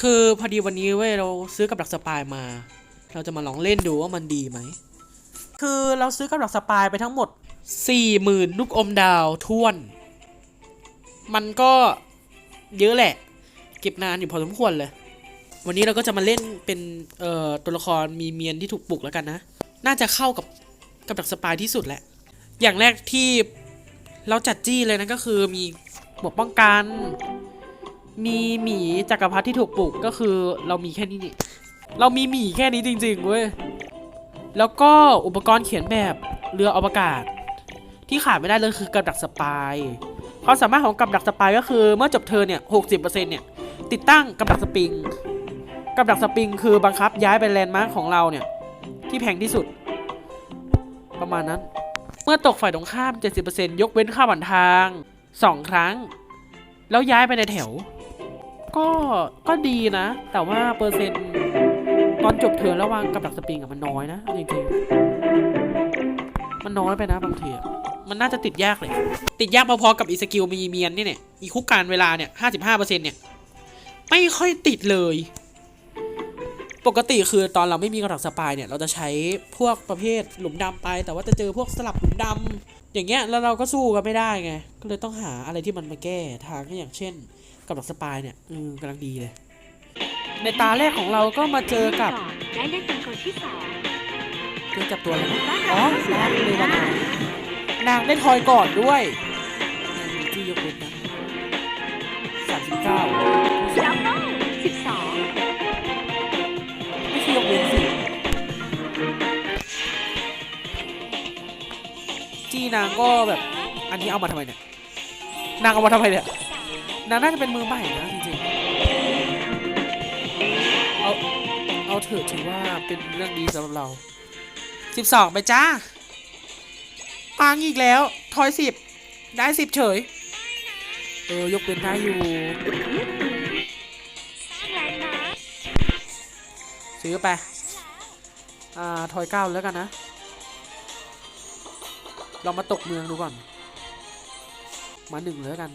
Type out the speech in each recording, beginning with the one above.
คือพอดีวันนี้เว้ยเราซื้อกับดักสปายมา เราจะมาลองเล่นดูว่ามันดีไหม คือเราซื้อกับดักสปายไปทั้งหมดสี่หมื่นลูกอมดาวท้วน มันก็เยอะแหละ เก็บนานอยู่พอสมควรเลย วันนี้เราก็จะมาเล่นเป็นเอ่อตัวละครมีเมียนที่ถูกปลุกแล้วกันนะ น่าจะเข้ากับกับดักสปายที่สุดแหละ อย่างแรกที่เราจัดจี้เลยนะก็คือมีหมวกป้องกัน มีหมีจักรพรรดิที่ถูกปลุกก็คือเรามีแค่นี้นี่เรามีหมีแค่นี้จริงๆเว้ยแล้วก็อุปกรณ์เขียนแบบเรืออวกาศ ที่ขาดไม่ได้เลยคือกับดักสปายความสามารถของกับดักสปายก็คือเมื่อจบเทอร์เนี่ยหกสิบเปอร์เซ็นต์เนี่ยติดตั้งกับดักสปริง กับดักสปริงคือบังคับย้ายไปแลนด์มาร์คของเราเนี่ยที่แพงที่สุด ประมาณนั้น เมื่อตกฝ่ายตรงข้าม 70%ยกเว้นค่าผ่านทาง 2 ครั้ง แล้วย้ายไปในแถว ก็ก็ดีนะ แต่ว่าเปอร์เซ็นต์ตอนจบเทอมแล้ววางกับดักสปริงอะมันน้อยนะจริงๆมันน้อยไปนะบางทีมันน่าจะติดยากเลย ติดยากพอๆกับอีสกิลมีเมียนนี่เนี่ยอีคุกการเวลาเนี่ยห้าสิบห้าเปอร์เซ็นต์เนี่ยไม่ค่อยติดเลย ปกติคือตอนเราไม่มีกระดักสปายเนี่ย เราจะใช้พวกประเภทหลุมดำไป แต่ว่าจะเจอพวกสลับหลุมดำอย่างเงี้ยแล้วเราก็สู้กันไม่ได้ไง ก็เลยต้องหาอะไรที่มันมาแก้ทางอย่างเช่น กับดักสปายเนี่ยอืมกำลังดีเลย ในตาแรกของเราก็มาเจอกับได้เล่นเป็นคนที่สองเจอกับตัวอะไรนะอ๋อลากเลยวันนนางได้ทอยก่อนด้วยที่ยกเว้นนะสามสิบเก้าดับเบิ้ลสิบสองไม่ใช่ยกเว้นสิจี้นางก็แบบ อันนี้เอามาทำไมเนี่ย นางเอามาทำไมเนี่ย นางน่าจะเป็นมือใหม่นะจริงๆ เอา เอาเถอะถือว่าเป็นเรื่องดีสำหรับเราสิบสองไปจ้าปังอีกแล้ว ทอยสิบได้สิบเฉย เออ ยกเป็นได้อยู่ ซื้อไป อ่า ทอยเก้าแล้วกันนะ เรามาตกเมืองดูก่อน มาหนึ่งเลยแล้วกัน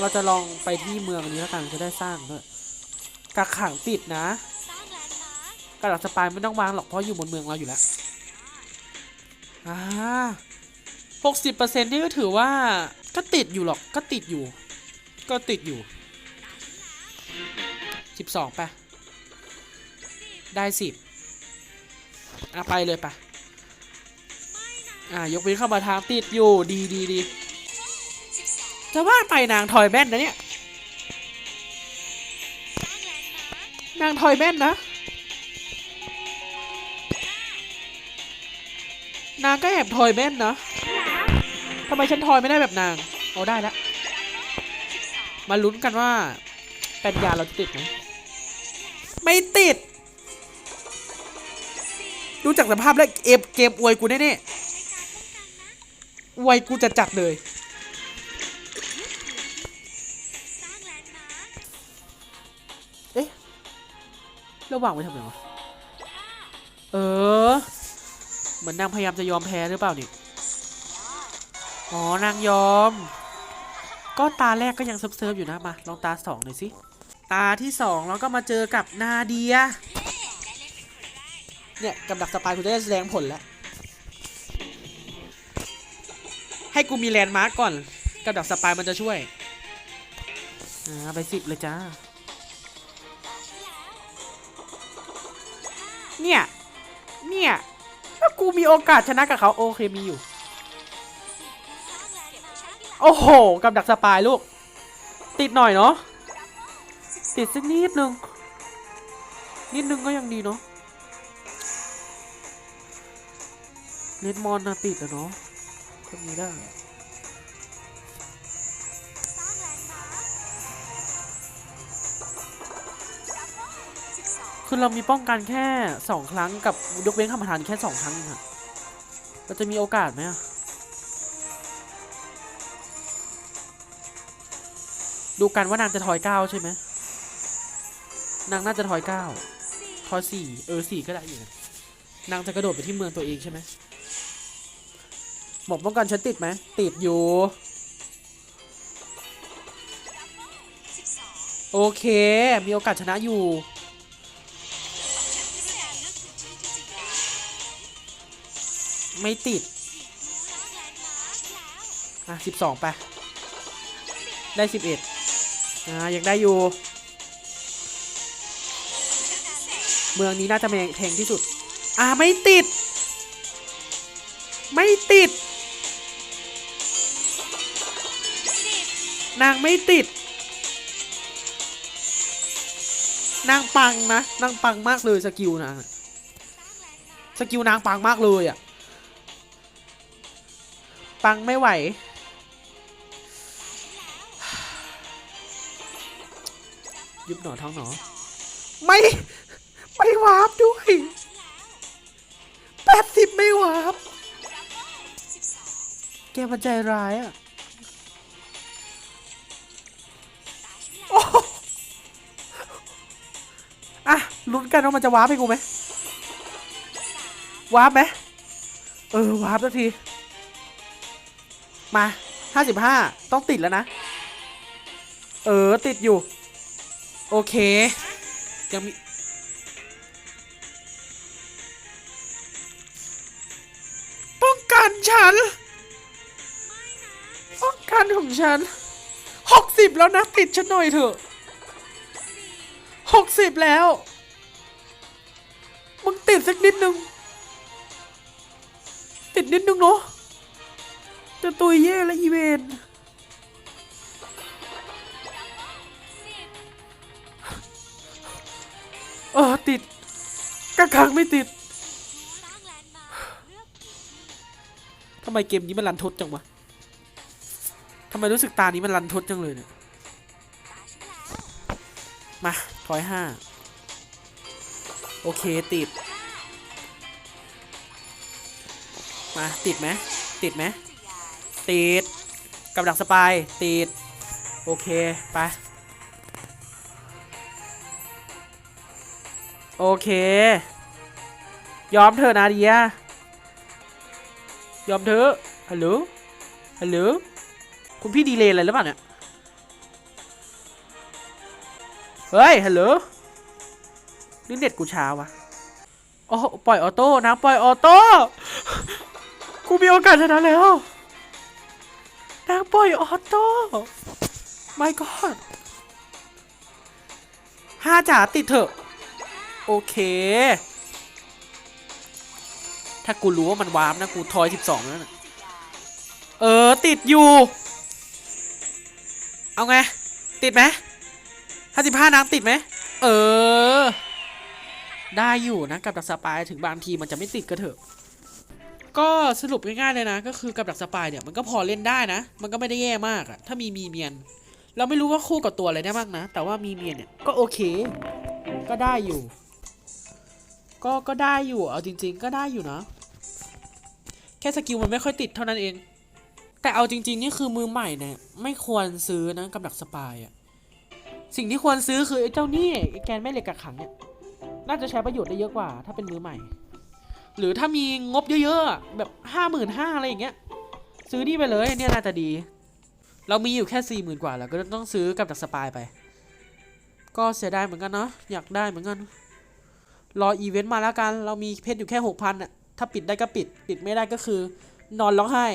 เราจะลองไปที่เมืองนี้แล้วกันจะได้สร้างด้วยกักขังติดนะสร้างแลนด์มาร์คกระดาษสปายไม่ต้องวางหรอกเพราะอยู่บนเมืองเราอยู่แล้วอ่าหกสิบเปอร์เซ็นต์นี่ก็ถือว่าก็ติดอยู่หรอกก็ติดอยู่ ก็ติดอยู่สิบสองไปได้สิบอะไปเลยไปะอ่ายกเว้นเข้ามาทางติดอยู่ดีดีดี จะว่าไปนางทอยแม่นนะเนี่ย นางทอยแม่นนะ นางก็แอบทอยแม่นนะทำไมฉันทอยไม่ได้แบบนางเอาได้แล้วมาลุ้นกันว่าปัญญาเราจะติดไหมไม่ติดดูจากสภาพแล้วเอฟเกมอวยกูแน่ๆอวยกูจะจัดเลย ระหว่างไว้ทำไมวะ เออ เหมือนนางพยายามจะยอมแพ้หรือเปล่านี่อ๋อนางยอม ก็ตาแรกก็ยังเซิร์ฟๆอยู่นะมา ลองตาสองหน่อยสิ ตาที่สองเราก็มาเจอกับนาเดีย เนี่ยกับดักสปายกูจะได้แสดงผลแล้ว ให้กูมีแลนด์มาร์กก่อน กับดักสปายมันจะช่วย อ่าไปสิบเลยจ้า เนี่ย เนี่ย ถ้ากูมีโอกาสชนะกับเขาโอเคมีอยู่ โอ้โห กับดักสปายลูก ติดหน่อยเนาะ ติดสักนิดนึง นิดนึงก็ยังดีเนาะเลดมอนนะติดอะเนาะทำนี้ได้ คือเรามีป้องกันแค่สองครั้งกับยกเว้นคำประทานแค่สองครั้งเองอะเราจะมีโอกาสไหมอะดูกันว่านางจะทอยเก้าใช่ไหมนางน่าจะทอยเก้าสี่ทอยสี่เออสี่ก็ได้อยู่นะนางจะกระโดดไปที่เมืองตัวเองใช่ไหมหมอกป้องกันฉันติดไหมติดอยู่ โอเค มีโอกาสชนะอยู่ ไม่ติด อะสิบสองไป ได้สิบเอ็ดอ่ายังได้อยู่ เมืองนี้น่าจะแพงที่สุด อ่าไม่ติด ไม่ติด นางไม่ติด นางปังนะ นางปังมากเลยสกิลนางสกิลนางปังมากเลยอะ ปังไม่ไหว ยุบหนอท้องหนอ ไม่ไม่วาร์ปด้วยแปดสิบไม่วาร์ปแกมันใจร้ายอะโอ้โหอะลุ้นกันว่ามันจะวาร์ปให้กูไหมวาร์ปไหมเออวาร์ปสักที มาห้าสิบห้าต้องติดแล้วนะ เออติดอยู่ โอเค ยังมี ป้องกันฉัน ป้องกันของฉันหกสิบแล้วนะ ติดฉันหน่อยเถอะหกสิบแล้ว มึงติดสักนิดนึง ติดนิดนึงเนาะ จะตุยเย่และอีเวนเออติดกระคังไม่ติดทำไมเกมนี้มันรันทดจังวะทำไมรู้สึกตานี้มันรันทดจังเลยเนี่ย มาถอยห้าโอเคติด มาติดไหมติดไหม ติด กับดักสปายติด โอเค ไป โอเค ยอมเธอะนาเดียยอมเธอะฮัลโหลฮัลโหลคุณพี่ดีเลยอะไรหรือเปล่าเนี่ยเฮ้ยฮัลโหลนี่เน็ตกูช้าวะโอ้ปล่อยออโต้นะ ปล่อยออโต้ กูมีโอกาสชนะแล้ว นางปล่อยออโต้ไม่ก็ห้าจ๋าติดเถอะ โอเค ถ้ากูรู้ว่ามันวาร์ปนะ กูทอยสิบสองแล้วนะเออ ติดอยู่ เอาไง ติดไหมห้าสิบห้านางติดไหม เออ ได้อยู่นะ กับดักสปายถึงบางทีมันจะไม่ติดก็เถอะ ก็สรุปง่ายๆเลยนะ ก็คือกับดักสปายเนี่ยมันก็พอเล่นได้นะ มันก็ไม่ได้แย่มากอะถ้ามีมีเมียน เราไม่รู้ว่าคู่กับตัวอะไรได้บ้างนะ แต่ว่ามีเมียนเนี่ยก็โอเค ก็ได้อยู่ ก็ก็ได้อยู่เอาจริง ๆ ก็ได้อยู่นะ แค่สกิลมันไม่ค่อยติดเท่านั้นเอง แต่เอาจริง ๆ นี่คือมือใหม่เนี่ยไม่ควรซื้อนะกับดักสปายอะสิ่งที่ควรซื้อคือไอ้เจ้านี่ไอ้แกนแม่เหล็กกักขังเนี่ยน่าจะใช้ประโยชน์ได้เยอะกว่า ถ้าเป็นมือใหม่ หรือถ้ามีงบเยอะๆ แบบห้าหมื่นห้าอะไรอย่างเงี้ย ซื้อนี่ไปเลยเนี่ยน่าจะดี เรามีอยู่แค่สี่หมื่นกว่าแล้วก็ต้องซื้อกับดักสปายไป ก็เสียดายเหมือนกันเนาะอยากได้เหมือนกัน รออีเวนต์มาแล้วกัน เรามีเพชรอยู่แค่หกพันอะถ้าปิดได้ก็ปิด ปิดไม่ได้ก็คือนอนร้องไห้